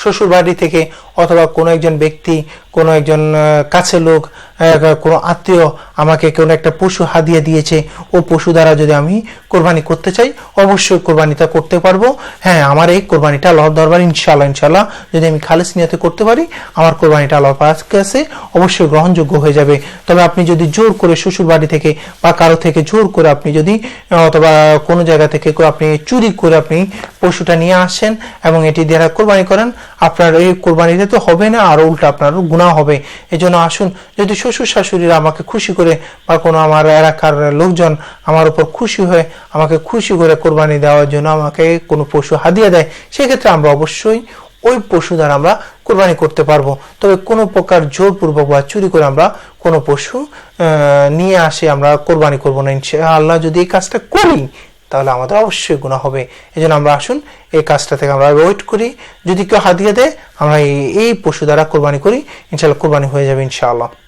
শ্বশুর বাড়ি থেকে অথবা কোনো একজন ব্যক্তি কোনো একজন কাছের লোক কোনো আত্মীয় আমাকে কোনো একটা পশু হাদিয়া দিয়েছে, ও পশু দ্বারা যদি আমি কোরবানি করতে চাই, অবশ্যই কোরবানিটা করতে পারব। হ্যাঁ আমার এই কোরবানিটা আল্লাহর দরবার ইনশাআল্লাহ ইনশাআল্লাহ যদি আমি খালেস নিয়তে করতে পারি, আমার কোরবানিটা আল্লাহর কাছে অবশ্যই গ্রহণযোগ্য হয়ে যাবে। তবে আপনি যদি জোর করে শ্বশুর বাড়ি থেকে বা কারও থেকে জোর করে আপনি যদি অথবা কোনো জায়গা থেকে আপনি চুরি করে আপনি পশুটা নিয়ে আসেন এবং এটি দ্বারা কোরবানি করেন, আপনার এই কোরবানিতে তো হবে না, আর উল্টা আপনার গুণা হবে। এই জন্য আসুন, যদি শ্বশুর শাশুড়িরা আমাকে খুশি করে বা কোনো আমার এলাকার লোকজন আমার উপর খুশি হয়ে আমাকে খুশি করে কোরবানি দেওয়ার জন্য আমাকে কোনো পশু হাদিয়া দেয়, সেক্ষেত্রে আমরা অবশ্যই ওই পশু দ্বারা আমরা কোরবানি করতে পারব। তবে কোনো প্রকার জোরপূর্বক বা চুরি করে আমরা কোনো পশু নিয়ে আসে আমরা কোরবানি করব না আল্লাহ যদি এই কাজটা করি তাহলে আমাদের অবশ্যই গুণা হবে। এই জন্য আমরা আসুন, এই কাজটা থেকে আমরা ওয়েট করি। যদি কেউ হাত দিয়ে দেয়, আমরা এই পশু দ্বারা কোরবানি করি। ইনশাল্লাহ কোরবানি হয়ে যাবে ইনশাআল্লাহ।